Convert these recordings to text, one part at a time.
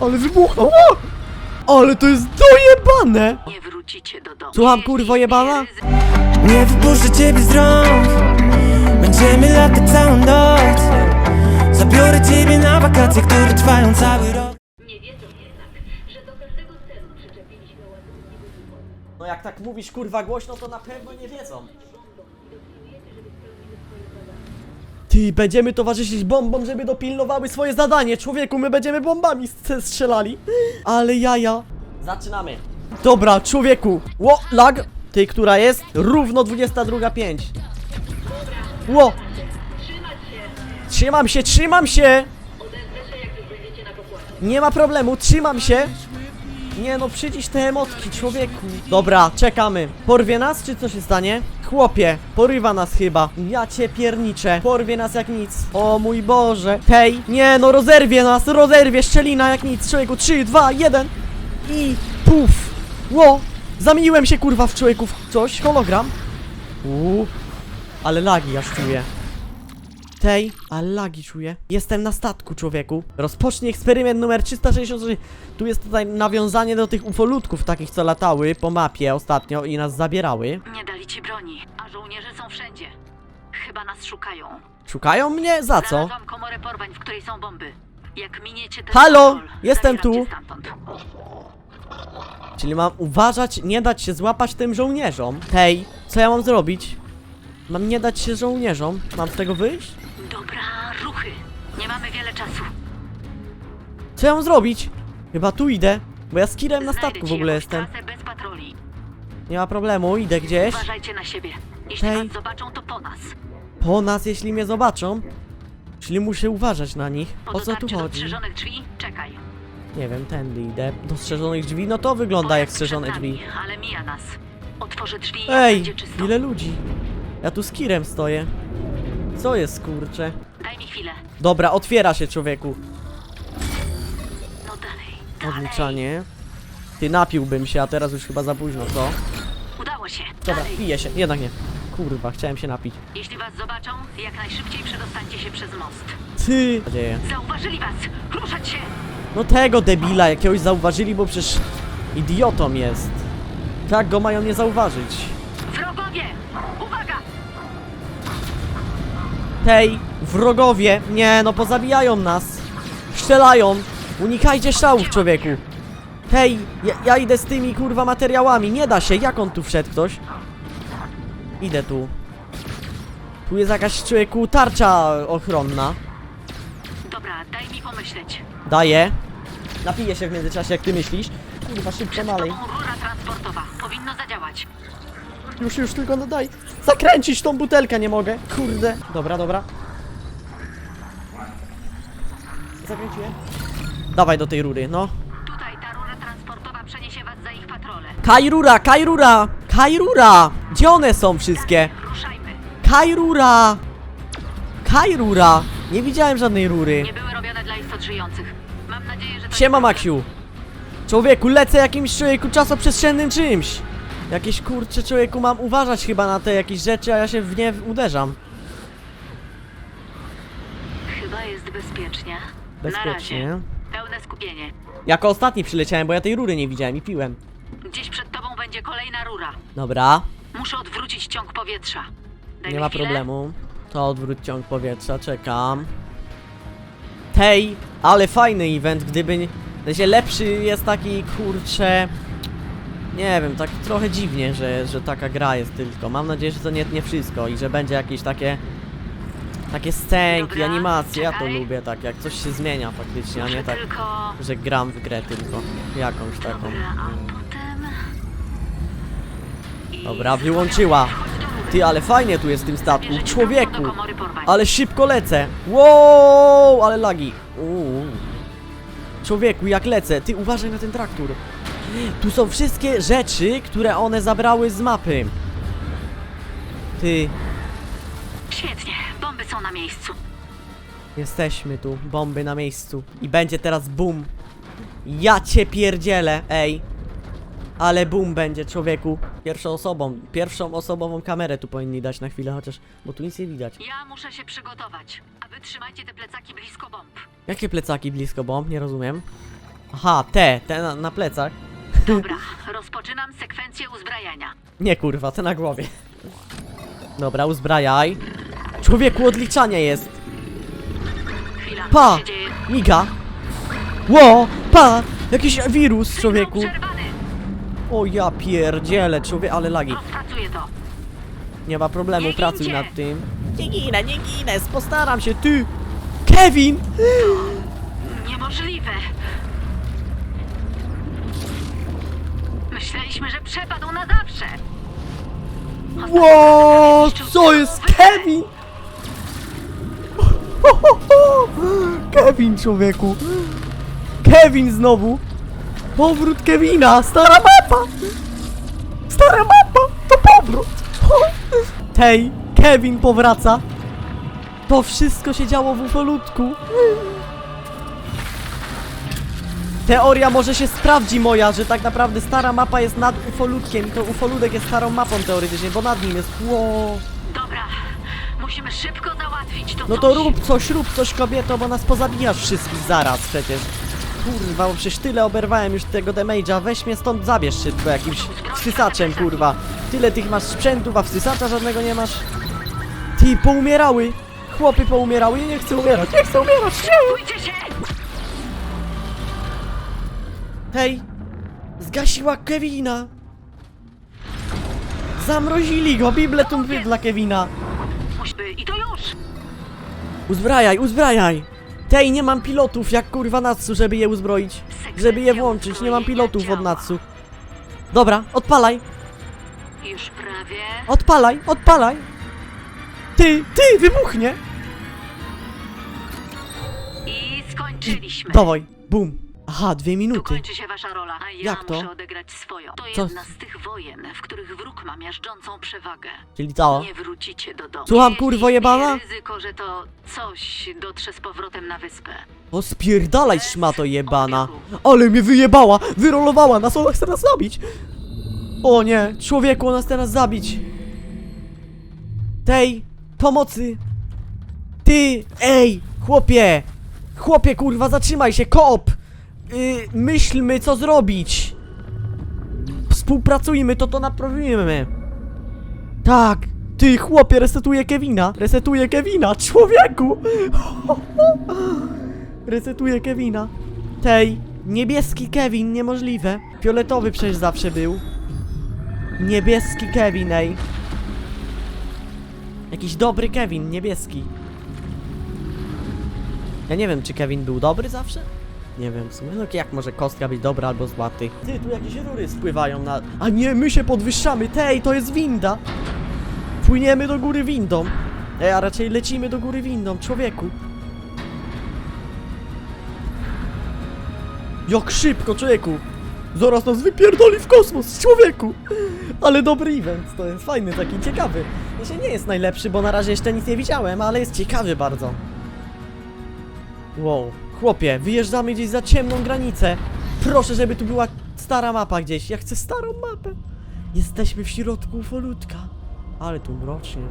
Ale wybucha! O! Ale to jest dojebane! Nie wrócicie do domu. Słucham, kurwo jebana? Nie wypuszczę ciebie z rąk Będziemy latać całą noc Zabiorę ciebie na wakacje, które trwają cały rok Nie wiedzą jednak, że do każdego celu przyczepiliśmy ładunki wybuchowe. No jak tak mówisz kurwa głośno, to na pewno nie wiedzą. Ty, będziemy towarzyszyć bombom, żeby dopilnowały swoje zadanie. Człowieku, my będziemy bombami strze- strzelali. Ale jaja. Zaczynamy. Dobra, człowieku. Ło, lag. Ty, która jest? Równo 22.05. Ło. Trzymam się, trzymam się. Nie ma problemu, trzymam się. Nie no, przycisz te emotki, człowieku. Dobra, czekamy. Porwie nas, czy co się stanie? Chłopie, porywa nas chyba. Ja cię pierniczę. Porwie nas jak nic. O mój Boże. Tej, nie no, rozerwie nas, rozerwie szczelina jak nic. Człowieku, 3, 2, 1 i puf. Ło, zamieniłem się kurwa w człowieku w coś, hologram. Uuu, ale lagi aż czuję. Tej, ale lagi czuję. Jestem na statku, człowieku. Rozpocznij eksperyment numer 363. Tu jest tutaj nawiązanie do tych ufolutków takich, co latały po mapie ostatnio i nas zabierały. Nie dali ci broni, a żołnierze są wszędzie. Chyba nas szukają. Szukają mnie? Za co? Znalazłam komorę porwań, w której są bomby. Jak miniecie ten Halo? patrol, Jestem zabieram tu. cię stamtąd. Czyli mam uważać, nie dać się złapać tym żołnierzom. Hej, co ja mam zrobić? Mam nie dać się żołnierzom? Mam z tego wyjść? Dobra, ruchy. Nie mamy wiele czasu. Co ja mam zrobić? Chyba tu idę, bo ja z Kirem na Znajdę statku w ci ogóle jakąś jestem. trasę bez. Nie ma problemu, idę gdzieś. Uważajcie na siebie. Jeśli Hej. was zobaczą, to po nas. Po nas, jeśli mnie zobaczą. Czyli muszę uważać na nich. Po O co tu dotarciu do chodzi? strzeżonych drzwi, czekaj. Nie wiem, tędy idę. Do strzeżonych drzwi? No to wygląda jak strzeżone nami, drzwi. Ale mija nas. Otworzę drzwi i Ej, będzie czysto. ile ludzi? Ja tu z Kirem stoję. Co jest, kurcze? Daj mi chwilę. Dobra, otwiera się, człowieku. No dalej, dalej. Odliczanie. Ty napiłbym się, a teraz już chyba za późno, co? Udało się. Dobra, dalej. piję się. Jednak nie. Kurwa, chciałem się napić. Jeśli was zobaczą, jak najszybciej przedostańcie się przez most. Ty! Zauważyli was! Ruszać się! No tego debila jakiegoś zauważyli, bo przecież idiotą jest. Tak go mają nie zauważyć. Wrogowie! Uwaga! Tej, wrogowie, nie no, pozabijają nas. Strzelają. Unikajcie strzałów, człowieku. Tej, ja, ja idę z tymi kurwa materiałami, nie da się, jak on tu wszedł ktoś? Idę tu. Tu jest jakaś człowieku tarcza ochronna. Dobra, daj mi pomyśleć. Daję. Napiję się w międzyczasie, jak ty myślisz. Kurwa, szybko Przed dalej. tobą rura transportowa. Powinno zadziałać. Już, już, tylko no daj. Zakręcić tą butelkę nie mogę. Kurde. Dobra, dobra. Zakręciłem. Dawaj do tej rury, no. Kajrura, Kajrura! Kajrura! Gdzie one są wszystkie? Kajrura! Kajrura! Nie widziałem żadnej rury. Nie były robione dla istot żyjących. Mam nadzieję, że to Siema nie- Maksiu! Człowieku, lecę jakimś człowieku czasoprzestrzennym czymś! Jakieś kurcze człowieku mam uważać chyba na te jakieś rzeczy, a ja się w nie uderzam. Chyba jest bezpiecznie. Na Bezpiecznie. razie. Pełne skupienie. Jako ostatni przyleciałem, bo ja tej rury nie widziałem i piłem. Kolejna rura. Dobra, Muszę odwrócić ciąg powietrza. Daj nie mi ma chwilę. problemu. To odwróć ciąg powietrza, czekam. Tej, ale fajny event, gdyby... nie- W sensie lepszy jest taki, kurcze... Nie wiem, tak trochę dziwnie, że, że taka gra jest tylko. Mam nadzieję, że to nie, nie wszystko i że będzie jakieś takie... Takie scenki, Dobra, animacje, ja to czekaj. lubię tak, jak coś się zmienia faktycznie, a Muszę nie tak, tylko... że gram w grę tylko. Jakąś taką. Dobra, a potem... Dobra, wyłączyła. Ty, ale fajnie tu jest w tym statku. Człowieku! Ale szybko lecę! Wow, ale lagi. Uuu. Człowieku, jak lecę? Ty uważaj na ten traktor. Tu są wszystkie rzeczy, które one zabrały z mapy. Ty, Świetnie, bomby są na miejscu. jesteśmy tu, bomby na miejscu. I będzie teraz boom. Ja cię pierdzielę, ej. Ale boom będzie, człowieku. Pierwszą osobą, pierwszą osobową kamerę tu powinni dać na chwilę, chociaż, bo tu nic nie widać. Ja muszę się przygotować, a wy trzymajcie te plecaki blisko bomb. Jakie plecaki blisko bomb? Nie rozumiem. Aha, te, te na, na plecach. Dobra, rozpoczynam sekwencję uzbrajania. Nie kurwa, te na głowie. Dobra, uzbrajaj. Człowieku, odliczanie jest. Chwila, Pa! co się dzieje? Miga. Ło, pa! Jakiś wirus, człowieku. Przerwany. O ja pierdzielę, człowiek, ale lagi. To. Nie ma problemu, Nie pracuj nad tym. Nie ginę, nie ginę, postaram się, ty! Kevin! Niemożliwe. Myśleliśmy, że przepadł na zawsze. Ło, co jest Kevin? Kevin, człowieku. Kevin znowu. Powrót Kevina, stara mapa. Stara mapa, to powrót. Tej, Kevin powraca. To wszystko się działo w ufolutku. Teoria może się sprawdzi moja, że tak naprawdę stara mapa jest nad ufolutkiem i to ufoludek jest starą mapą teoretycznie, bo nad nim jest. Wow. Dobra, musimy szybko załatwić to No to coś. rób coś, rób coś kobieto, bo nas pozabijasz wszystkich zaraz przecież. Kurwa, bo przecież tyle oberwałem już tego damage'a, weź mnie stąd zabierz szybko jakimś wsysaczem, kurwa. Tyle tych masz sprzętów, a wsysacza żadnego nie masz. Ty, poumierały! Chłopy poumierały, nie chcę umierać, nie chcę umierać, nie! Się! Hej! Zgasiła Kevina! Zamrozili go, bibletum dla Kevina! I to już! Uzbrajaj, uzbrajaj! Tej, nie mam pilotów, jak kurwa Natsu, żeby je uzbroić. Żeby je włączyć, nie mam pilotów od Natsu. Dobra, odpalaj, Już prawie. odpalaj, odpalaj! Ty, ty, wybuchnie! I skończyliśmy. Dawaj, bum. Aha, dwie Tu minuty. kończy się wasza rola, a ja Jak to? muszę odegrać swoją. To Co? jedna z tych wojen, w których wróg ma miażdżącą przewagę. Czyli co? Nie wrócicie do domu. Słucham, Jest kurwo jebana? istnieje ryzyko, że to coś dotrze z powrotem na wyspę. O spierdalaj szmato jebana. Ale mnie wyjebała, wyrolowała nas, ona chce nas zabić. O nie, człowieku, ona chce nas zabić. Tej, pomocy. Ty, ej, chłopie. Chłopie, kurwa, zatrzymaj się, koop. Yy, myślmy, co zrobić. Współpracujmy, to to naprawimy. Tak, ty, chłopie, resetuję Kevina. Resetuję Kevina, człowieku. Resetuję Kevina. Tej, niebieski Kevin, niemożliwe. Fioletowy przecież zawsze był. Niebieski Kevin, ej. Jakiś dobry Kevin, niebieski. Ja nie wiem, czy Kevin był dobry zawsze? Nie wiem, w sumie. No jak może kostka być dobra albo zła, ty? Tu jakieś rury spływają na... A nie, my się podwyższamy, tej, to jest winda! Płyniemy do góry windą. Ej, a raczej lecimy do góry windą, człowieku. Jak szybko, człowieku! Zaraz nas wypierdoli w kosmos, człowieku! Ale dobry event, to jest fajny, taki ciekawy. Znaczy nie jest najlepszy, bo na razie jeszcze nic nie widziałem, ale jest ciekawy bardzo. Wow, chłopie, wyjeżdżamy gdzieś za ciemną granicę. Proszę, żeby tu była stara mapa gdzieś. Ja chcę starą mapę. Jesteśmy w środku ufolutka. Ale tu mrocznie.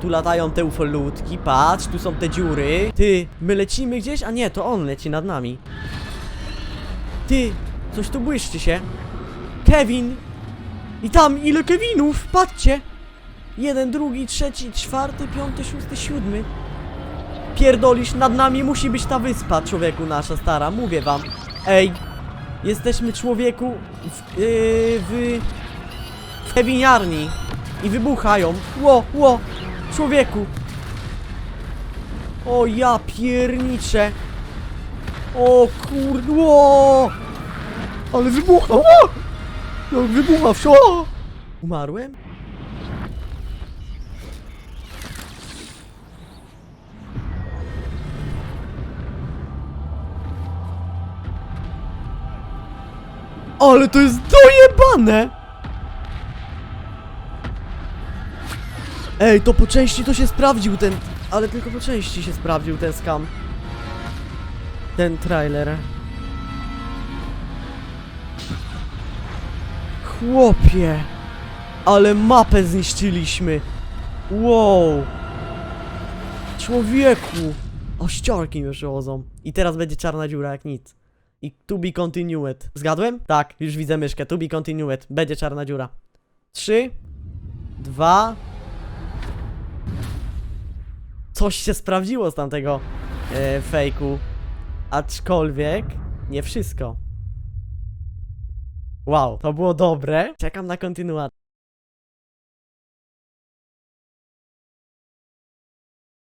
Tu latają te ufolutki, patrz, tu są te dziury. Ty, my lecimy gdzieś? A nie, to on leci nad nami. Ty, coś tu błyszczy się. Kevin! I tam ile Kevinów? Patrzcie! Jeden, drugi, trzeci, czwarty, piąty, szósty, siódmy. Pierdolisz, nad nami musi być ta wyspa, człowieku nasza stara, mówię wam. Ej, jesteśmy człowieku w, yy, w, w i wybuchają. Ło, ło, człowieku. O ja pierniczę. O kurdło! Ale wybucha! O! Jak wybucha wsio! Umarłem? Ale to jest dojebane! Ej, to po części to się sprawdził ten... Ale tylko po części się sprawdził ten skam. Ten trailer. Chłopie! Ale mapę zniszczyliśmy! Wow! Człowieku! O ściorki mi przychodzą. I teraz będzie czarna dziura jak nic. I to be continued. Zgadłem? Tak, już widzę myszkę. To be continued. Będzie czarna dziura. Trzy, dwa. Coś się sprawdziło z tamtego e, fejku. Aczkolwiek nie wszystko. Wow, to było dobre. Czekam na kontynuację.